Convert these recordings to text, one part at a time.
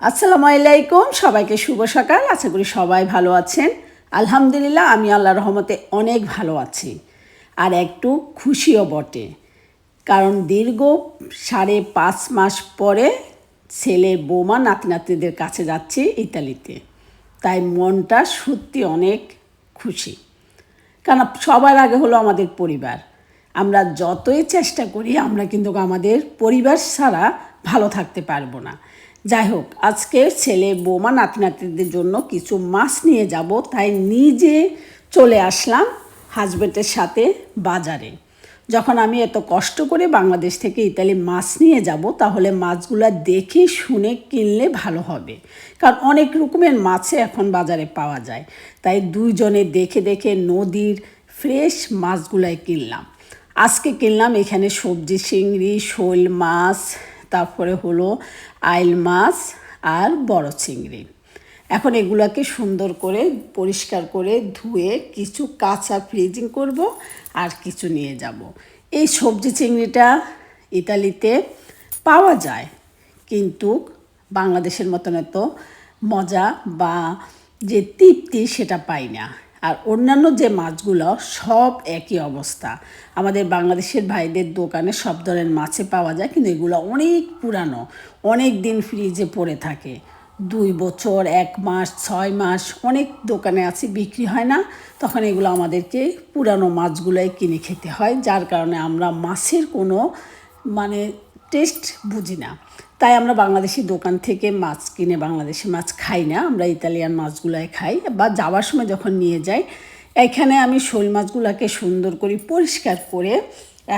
আসসালামু আলাইকুম, সবাইকে শুভ সকাল। আশা করি সবাই ভালো আছেন। আলহামদুলিল্লাহ, আমি আল্লাহ রহমতে অনেক ভালো আছি। আর একটু খুশিও বটে। কারণ দীর্ঘ সাড়ে পাঁচ মাস পরে ছেলে, বৌমা নাতি নাতিদের কাছে যাচ্ছি ইতালিতে। তাই মনটা সত্যি অনেক খুশি। কারণ সবার আগে হলো আমাদের পরিবার। আমরা যতই চেষ্টা করি, আমরা কিন্তু আমাদের পরিবার ছাড়া ভালো থাকতে পারব না। যাই হোক আজকে ছেলে বৌমা নাতি নাতিদের জন্য কিছু মাছ নিয়ে যাব, তাই নিজে চলে আসলাম হাজব্যান্ডের সাথে বাজারে। যখন আমি এত কষ্ট করে বাংলাদেশ থেকে ইতালি মাছ নিয়ে যাব, তাহলে মাছগুলো দেখে শুনে কিনলে ভালো হবে। কারণ অনেক রকমের মাছে এখন বাজারে পাওয়া যায়, তাই দুইজনে দেখে দেখে নদীর ফ্রেশ মাছগুলাই কিনলাম। আজকে কিনলাম এখানে সবজি, চিংড়ি, শোল মাছ তারপরে হলো আইল মাছ আর বড় চিংড়ি। এখন এগুলাকে সুন্দর করে পরিষ্কার করে ধুয়ে কিছু কাঁচা ফ্রিজিং করব আর কিছু নিয়ে যাব। এই সবজি চিংড়িটা ইতালিতে পাওয়া যায়, কিন্তু বাংলাদেশের মতন এত মজা বা যে তৃপ্তি সেটা পাই না। আর অন্যান্য যে মাছগুলো, সব একই অবস্থা। আমাদের বাংলাদেশের ভাইদের দোকানে সব ধরনের মাছে পাওয়া যায়, কিন্তু এগুলো অনেক পুরানো, অনেক দিন ফ্রিজে পড়ে থাকে। দুই বছর, এক মাস, ছয় মাস, অনেক দোকানে আছে, বিক্রি হয় না। তখন এগুলো আমাদেরকে পুরানো মাছগুলোই কিনে খেতে হয়, যার কারণে আমরা মাছের কোনো মানে টেস্ট বুঝি না। তাই আমরা বাংলাদেশি দোকান থেকে মাছ কিনে বাংলাদেশি মাছ খাই না। আমরা ইতালিয়ান মাছগুলাই খাই বা যাওয়ার সময় যখন নিয়ে যাই, এখানে আমি শোল মাছগুলোকে সুন্দর করে পরিষ্কার করে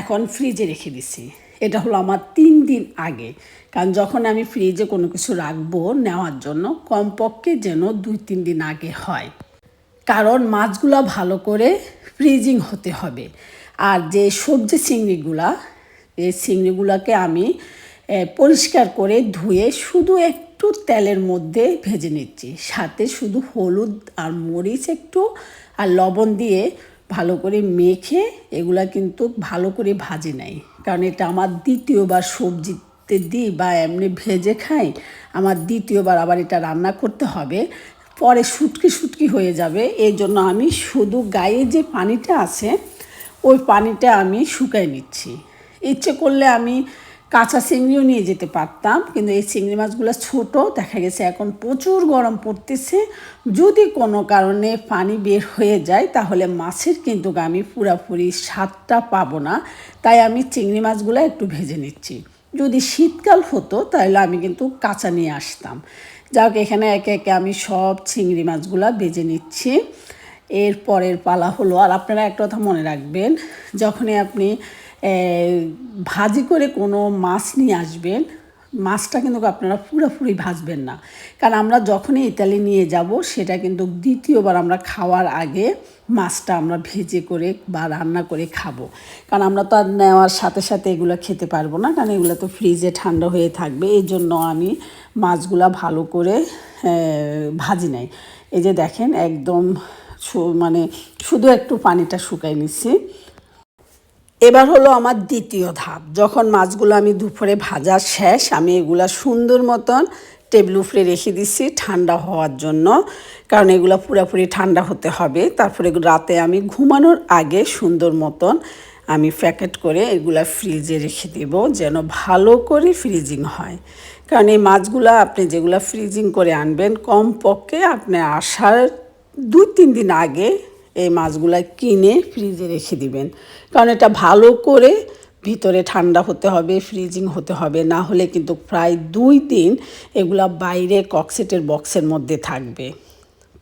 এখন ফ্রিজে রেখে দিছি। এটা হলো আমার তিন দিন আগে। কারণ যখন আমি ফ্রিজে কোনো কিছু রাখব নেওয়ার জন্য, কমপক্ষে যেন দুই, তিন দিন আগে হয়। কারণ মাছগুলো ভালো করে ফ্রিজিং হতে হবে। আর যে সবজি চিংড়িগুলা, এই চিংড়িগুলোকে আমি পরিষ্কার করে ধুয়ে শুধু একটু তেলের মধ্যে ভেজে নিচ্ছি। সাথে শুধু হলুদ আর মরিচ একটু আর লবণ দিয়ে ভালো করে মেখে এগুলা কিন্তু ভালো করে ভাজি নাই। কারণ এটা আমার দ্বিতীয়বার সবজিতে দিই বা এমনি ভেজে খাই, আমার দ্বিতীয়বার আবার এটা রান্না করতে হবে। পরে শুটকি শুটকি হয়ে যাবে। এই জন্য আমি শুধু গায়ে যে পানিটা আছে, ওই পানিটা আমি শুকাই নিচ্ছি। ইচ্ছে করলে আমি কাঁচা চিংড়িও নিয়ে যেতে পারতাম, কিন্তু এই চিংড়ি মাছগুলো ছোট, দেখা গেছে এখন প্রচুর গরম পড়তেছে। যদি কোনো কারণে পানি বের হয়ে যায়, তাহলে মাছের কিন্তু আমি পুরাপুরি স্বাদটা পাবো না। তাই আমি চিংড়ি মাছগুলো একটু ভেজে নিচ্ছি। যদি শীতকাল হতো, তাহলে আমি কিন্তু কাঁচা নিয়ে আসতাম। যাক, এখানে একে একে আমি সব চিংড়ি মাছগুলো ভেজে নিচ্ছি। এর পরের পালা হলো, আর আপনারা একটা কথা মনে রাখবেন, যখনই আপনি ভাজি করে কোনো মাছ নিয়ে আসবেন, মাছটা কিন্তু আপনারা পুরোপুরি ভাজবেন না। কারণ আমরা যখনই ইতালি নিয়ে যাব, সেটা কিন্তু দ্বিতীয়বার আমরা খাওয়ার আগে মাছটা আমরা ভেজে করে বা রান্না করে খাব। কারণ আমরা তো আর নেওয়ার সাথে সাথে এগুলো খেতে পারব না, কারণ এগুলো তো ফ্রিজে ঠান্ডা হয়ে থাকবে, এই জন্য আমি মাছগুলা ভালো করে ভাজি নাই। এই যে দেখেন, একদম মানে শুধু একটু পানিটা শুকাই নিচ্ছি। এবার হলো আমার দ্বিতীয় ধাপ। যখন মাছগুলো আমি দুপুরে ভাজা শেষ, আমি এগুলা সুন্দর মতন টেবিল উপরে রেখে দিচ্ছি ঠান্ডা হওয়ার জন্য। কারণ এগুলো পুরোপুরি ঠান্ডা হতে হবে। তারপরে রাতে আমি ঘুমানোর আগে সুন্দর মতন আমি প্যাকেট করে এগুলা ফ্রিজে রেখে দেব যেন ভালো করে ফ্রিজিং হয়। কারণ এই মাছগুলো আপনি যেগুলো ফ্রিজিং করে আনবেন, কমপক্ষে আপনি আসার দুই তিন দিন আগে এই মাছগুলো কিনে ফ্রিজে রেখে দিবেন। কারণ এটা ভালো করে ভিতরে ঠান্ডা হতে হবে ফ্রিজিং হতে হবে, না হলে কিন্তু প্রায় দুই দিন এগুলা বাইরে কক্সেটের বক্সের মধ্যে থাকবে।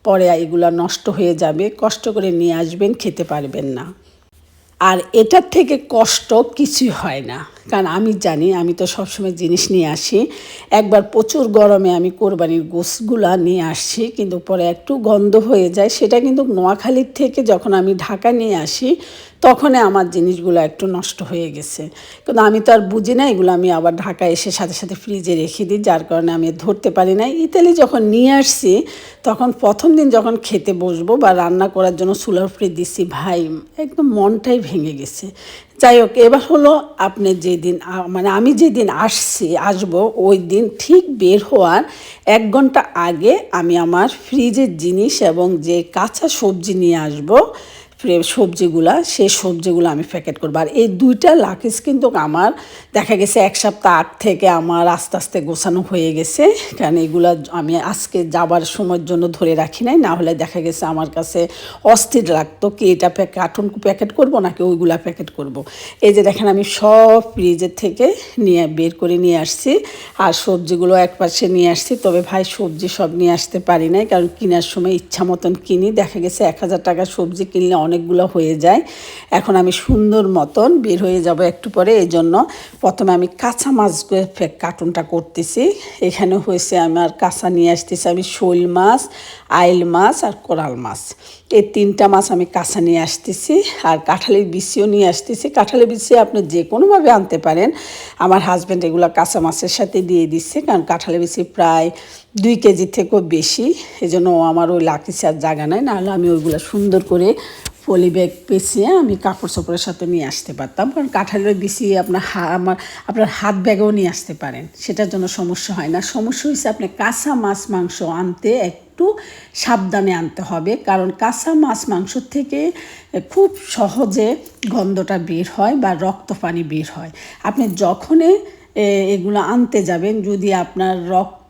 পরে এগুলা নষ্ট হয়ে যাবে, কষ্ট করে নিয়ে আসবেন, খেতে পারবেন না। আর এটার থেকে কষ্ট কিছুই হয় না। কারণ আমি জানি, আমি তো সবসময় জিনিস নিয়ে আসি। একবার প্রচুর গরমে আমি কোরবানির গোসগুলা নিয়ে আসছি, কিন্তু পরে একটু গন্ধ হয়ে যায়। সেটা কিন্তু নোয়াখালীর থেকে যখন আমি ঢাকা নিয়ে আসি তখনই আমার জিনিসগুলো একটু নষ্ট হয়ে গেছে। কিন্তু আমি তো আর বুঝি না, এগুলো আমি আবার ঢাকা এসে সাথে সাথে ফ্রিজে রেখে দিই, যার কারণে আমি ধরতে পারি না। ইতালি যখন নিয়ে আসছি, তখন প্রথম দিন যখন খেতে বসবো বা রান্না করার জন্য চুলার উপরে দিছি, ভাই, একদম মনটাই ভেঙে গেছে। যাই হোক, এবার হলো আপনি যেদিন মানে আমি যেদিন আসছি, আসব, ওই দিন ঠিক বের হওয়ার এক ঘণ্টা আগে আমি আমার ফ্রিজের জিনিস এবং যে কাঁচা সবজি নিয়ে আসব সবজিগুলা, সেই সবজিগুলো আমি প্যাকেট করব। আর এই দুইটা লাকিস কিন্তু আমার দেখা গেছে এক সপ্তাহ আগ থেকে আমার আস্তে আস্তে গোছানো হয়ে গেছে। কারণ এগুলা আমি আজকে যাবার সময়ের জন্য ধরে রাখি নাই। না হলে দেখা গেছে আমার কাছে অস্থির লাগতো কি এটা কার্টুন প্যাকেট করব নাকি ওইগুলা প্যাকেট করব। এই যে দেখেন আমি সব ফ্রিজের থেকে নিয়ে, বের করে নিয়ে আসছি। আর সবজিগুলো এক পাশে নিয়ে আসছি। তবে ভাই সবজি সব নিয়ে আসতে পারি নাই। কারণ কেনার সময় ইচ্ছা মতন কিনি। দেখা গেছে এক হাজার টাকার সবজি কিনলে অনেকগুলো হয়ে যায়। এখন আমি সুন্দর মতন বের হয়ে যাব একটু পরে এই জন্য প্রথমে আমি কাঁচা ফে- কার্টুনটা করতেছি। এখানে হয়েছে আমার কাঁচা নিয়ে আসতেছি আমি শোল মাছ, আইল মাছ আর কোরাল মাছ। এই তিনটা মাছ আমি কাঁচা নিয়ে আসতেছি আর কাঁঠালের বিচিও নিয়ে আসতেছি। কাঁঠালের বিচি আপনি যে কোনোভাবে আনতে পারেন। আমার হাজব্যান্ড এগুলো কাঁচা মাছের সাথে দিয়ে দিচ্ছে, কারণ কাঁঠালের বিচি প্রায় দুই কেজি থেকেও বেশি এই জন্য ও আমার ওই লাকি চার জায়গা নেয়, নাহলে আমি ওইগুলো সুন্দর করে পলি ব্যাগ পেঁচিয়ে আমি কাপড় চোপড়ের সাথে নিয়ে আসতে পারতাম। কারণ কাঁঠালের বিচি আপনার হা, আমার, আপনার হাত ব্যাগেও নিয়ে আসতে পারেন, সেটার জন্য সমস্যা হয় না। সমস্যা হচ্ছে আপনি কাঁচা মাছ মাংস আনতে একটু সাবধানে আনতে হবে, কারণ কাঁচা মাছ মাংস থেকে খুব সহজে গন্ধটা বের হয় বা রক্ত পানি বের হয়। আপনি যখনই এগুলো আনতে যাবেন, যদি আপনার রক্ত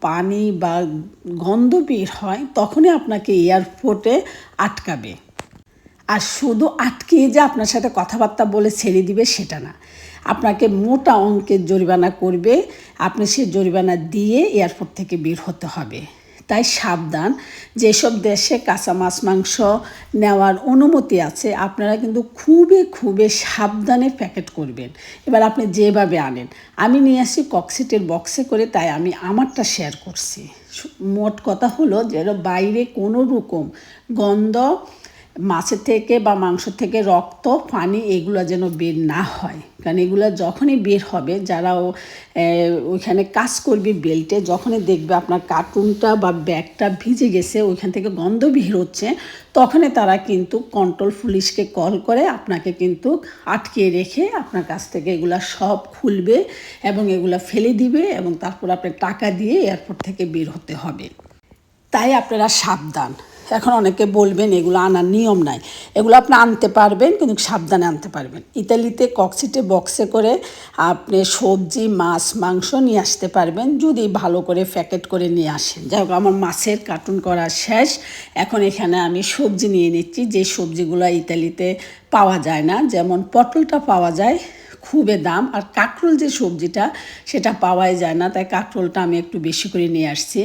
পানি বা গন্ধ বের হয়, তখনই আপনাকে এয়ারপোর্টে আটকাবে। আর শুধু আটকিয়ে যে আপনার সাথে কথাবার্তা বলে ছেড়ে দিবে সেটা না। আপনাকে মোটা অঙ্কের জরিমানা করবে। আপনি সেই জরিমানা দিয়ে এয়ারপোর্ট থেকে বের হতে হবে। তাই সাবধান। যেসব দেশে কাঁচা মাছ, মাংস নেওয়ার অনুমতি আছে, আপনারা কিন্তু খুবই খুবই সাবধানে প্যাকেট করবেন। এবার আপনি যেভাবে আনেন। আমি নিয়ে আসি কক্সিটের বক্সে করে, তাই আমি আমারটা শেয়ার করছি। মোট কথা হলো যেন বাইরে কোনো রকম গন্ধ মাছের থেকে বা মাংস থেকে রক্ত, পানি এগুলো যেন বের না হয়। কারণ এগুলো যখনই বের হবে, যারা ওইখানে কাজ করবে বেল্টে, যখনই দেখবে আপনার কার্টুনটা বা ব্যাগটা ভিজে গেছে, ওইখান থেকে গন্ধ বের হচ্ছে, তখনই তারা কিন্তু কন্ট্রোল পুলিশকে কল করে, আপনাকে কিন্তু আটকে রেখে আপনার কাছ থেকে এগুলা সব খুলবে এবং এগুলা ফেলে দিবে এবং তারপর আপনার টাকা দিয়ে এয়ারপোর্ট থেকে বের হতে হবে। তাই আপনারা সাবধান। এখন অনেকে বলবেন, এগুলো আনার নিয়ম নাই। এগুলো আপনি আনতে পারবেন, কিন্তু সাবধানে আনতে পারবেন। ইতালিতে কক্সিটে বক্সে করে আপনি সবজি, মাছ, মাংস নিয়ে আসতে পারবেন, যদি ভালো করে প্যাকেট করে নিয়ে আসেন। যাই হোক, আমার মাছের কার্টুন করা শেষ। এখন এখানে আমি সবজি নিয়ে নিচ্ছি, যে সবজিগুলো ইতালিতে পাওয়া যায় না। যেমন পটলটা পাওয়া যায় খুবই দাম। আর কাঁকরোল যে সবজিটা, সেটা পাওয়াই যায় না। তাই কাঁকরোলটা আমি একটু বেশি করে নিয়ে আসছি।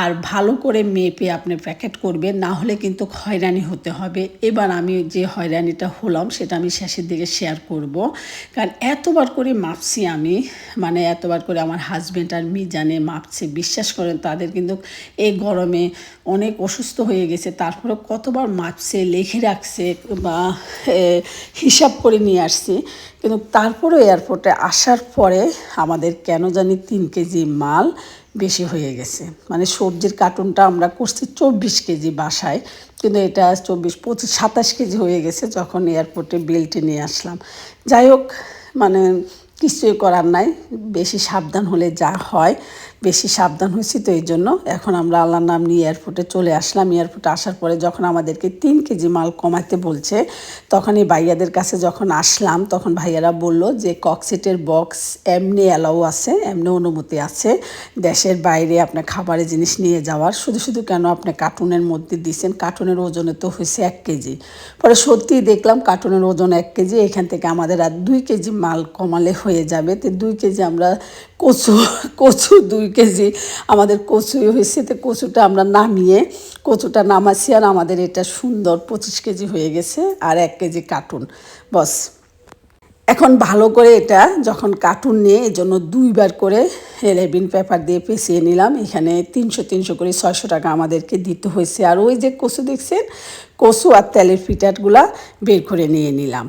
আর ভালো করে মেপে আপনি প্যাকেট করবেন, না হলে কিন্তু হয়রানি হতে হবে। এবার আমি যে হয়রানিটা হলাম, সেটা আমি শেষের দিকে শেয়ার করব। কারণ এতবার করে মাপছি আমি মানে এতবার করে আমার হাজব্যান্ড আর মিজানে মাপছে, বিশ্বাস করেন, তাদের কিন্তু এই গরমে অনেক অসুস্থ হয়ে গেছে। তারপরে কতবার মাপছে, লিখে রাখছে, বা হিসাব করে নিয়ে আসছি। কিন্তু তারপরেও এয়ারপোর্টে আসার পরে আমাদের কেন জানি তিন কেজি মাল বেশি হয়ে গেছে। মানে সবজির কার্টুনটা আমরা করছি চব্বিশ কেজি বাসায়, কিন্তু এটা চব্বিশ, পঁচিশ, সাতাশ কেজি হয়ে গেছে যখন এয়ারপোর্টে বেলটি নিয়ে আসলাম। যাই হোক মানে কিছুই করার নাই, বেশি সাবধান হলে যা হয়। বেশি সাবধান হয়েছি, তো এই জন্য এখন আমরা আল্লাহর নাম নিয়ে এয়ারপোর্টে চলে আসলাম। এয়ারপোর্টে আসার পরে যখন আমাদেরকে তিন কেজি মাল কমাতে বলছে তখন এই ভাইয়াদের কাছে যখন আসলাম, তখন ভাইয়ারা বলল যে কক্সিটের বক্স এমনি অ্যালাউ আছে, এমনি অনুমতি আছে। দেশের বাইরে আপনার খাবারের জিনিস নিয়ে যাওয়ার। শুধু শুধু কেন আপনি কার্টুনের মধ্যে দিয়েছেন কার্টুনের ওজনে তো হয়েছে এক কেজি। পরে সত্যিই দেখলাম কার্টুনের ওজন এক কেজি। এখান থেকে আমাদের আর দুই কেজি মাল কমালে হয়ে যাবে। তো দুই কেজি আমরা কচু কচু দুই কেজি। আমাদের কচুই হয়েছে তো কচুটা আমরা নামিয়ে, কচুটা নামাচ্ছি আর আমাদের এটা সুন্দর পঁচিশ কেজি হয়ে গেছে আর এক কেজি কার্টুন। বস, এখন ভালো করে এটা যখন কার্টুন নিয়ে এই জন্য দুইবার করে রেবিন পেপার দিয়ে পেঁচিয়ে নিলাম। এখানে তিনশো তিনশো করে ছয়শো টাকা আমাদেরকে দিতে হয়েছে। আর ওই যে কচু দেখছেন, কচু আর তেলের ফিটারগুলা বের করে নিয়ে নিলাম।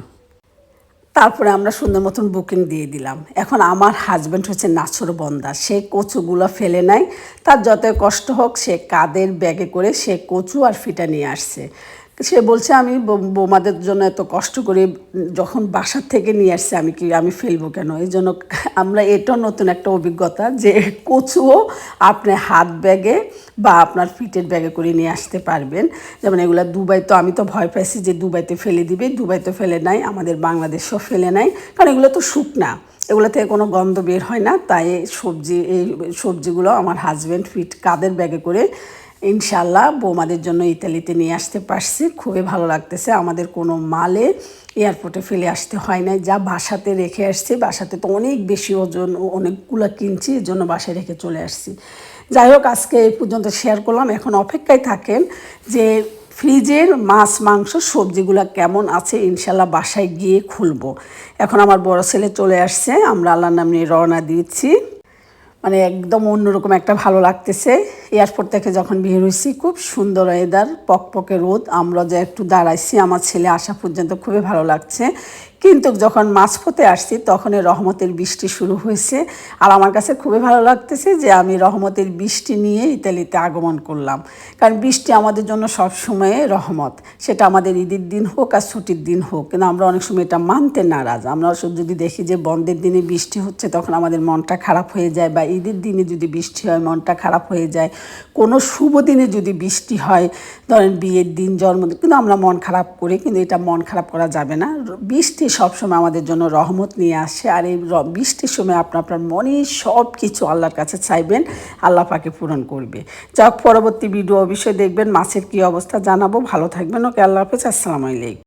তারপরে আমরা সুন্দর মতন বুকিং দিয়ে দিলাম। এখন আমার হাজব্যান্ড হচ্ছে নাছর বন্দা। সে কচুগুলো ফেলে নাই। তার যত কষ্ট হোক, সে কাদের ব্যাগে করে সে কচু আর ফিটা নিয়ে আসছে। সে বলছে, আমি বৌমাদের জন্য এত কষ্ট করে যখন বাসার থেকে নিয়ে আসছে, আমি কি, আমি ফেলব কেন? এই জন্য আমরা এটাও নতুন একটা অভিজ্ঞতা যে কচুও আপনি হাত ব্যাগে বা আপনার ফিটের ব্যাগে করে নিয়ে আসতে পারবেন। যেমন এগুলো দুবাই তো, আমি তো ভয় পাইছি যে দুবাইতে ফেলে দিবে। দুবাই তো ফেলে নাই, আমাদের বাংলাদেশেও ফেলে নাই। কারণ এগুলো তো শুকনা, এগুলো থেকে কোনো গন্ধ বের হয় না। তাই সবজি, এই সবজিগুলো আমার হাজব্যান্ড ফিট কাদের ব্যাগে করে ইনশাল্লাহ বৌমাদের জন্য ইতালিতে নিয়ে আসতে পারছি। খুবই ভালো লাগতেছে। আমাদের কোনো মালে এয়ারপোর্টে ফেলে আসতে হয় না যা বাসাতে রেখে আসছি, বাসাতে তো অনেক বেশি ওজন অনেকগুলো কিনছি এর জন্য বাসায় রেখে চলে আসছি। যাই হোক, আজকে এই পর্যন্ত শেয়ার করলাম। এখন অপেক্ষায় থাকেন যে ফ্রিজের মাছ, মাংস, সবজিগুলো কেমন আছে ইনশাল্লাহ বাসায় গিয়ে খুলবো। এখন আমার বড় ছেলে চলে আসছে। আমরা আল্লাহর নাম নিয়ে রওনা দিয়েছি মানে একদম অন্যরকম একটা ভালো লাগতেছে। এয়ারপোর্ট থেকে যখন বের হয়েছি, খুব সুন্দর ওয়েদার পকপকে রোদ। আমরা যে একটু দাঁড়াইছি, আমার ছেলে আসা পর্যন্ত খুবই ভালো লাগছে। কিন্তু যখন মাঝপথে আসছি তখন রহমতের বৃষ্টি শুরু হয়েছে। আর আমার কাছে খুবই ভালো লাগতেছে যে আমি রহমতের বৃষ্টি নিয়ে ইতালিতে আগমন করলাম। কারণ বৃষ্টি আমাদের জন্য সব সময় রহমত। সেটা আমাদের ঈদের দিন হোক আর ছুটির দিন হোক। কিন্তু আমরা অনেক সময় এটা মানতে নারাজ। আমরা সব যদি দেখি যে বন্ধের দিনে বৃষ্টি হচ্ছে, তখন আমাদের মনটা খারাপ হয়ে যায় বা ঈদের দিনে যদি বৃষ্টি হয়, মনটা খারাপ হয়ে যায়। কোনো শুভ দিনে যদি বৃষ্টি হয়, ধরেন বিয়ের দিন, জন্মদিন, কিন্তু আমরা মন খারাপ করি, কিন্তু এটা মন খারাপ করা যাবে না। বৃষ্টি সবসময় আমাদের জন্য রহমত নিয়ে আসে, আর এই বৃষ্টির সময় আপনার আপনার মনে সব কিছু আল্লাহর কাছে চাইবেন, আল্লাহ পাকে পূরণ করবে। যাক, পরবর্তী ভিডিও অবশ্যই দেখবেন, মাছের কী অবস্থা জানাব। ভালো থাকবেন, ওকে, আল্লাহ হাফেজ, আসসালামু আলাইকুম।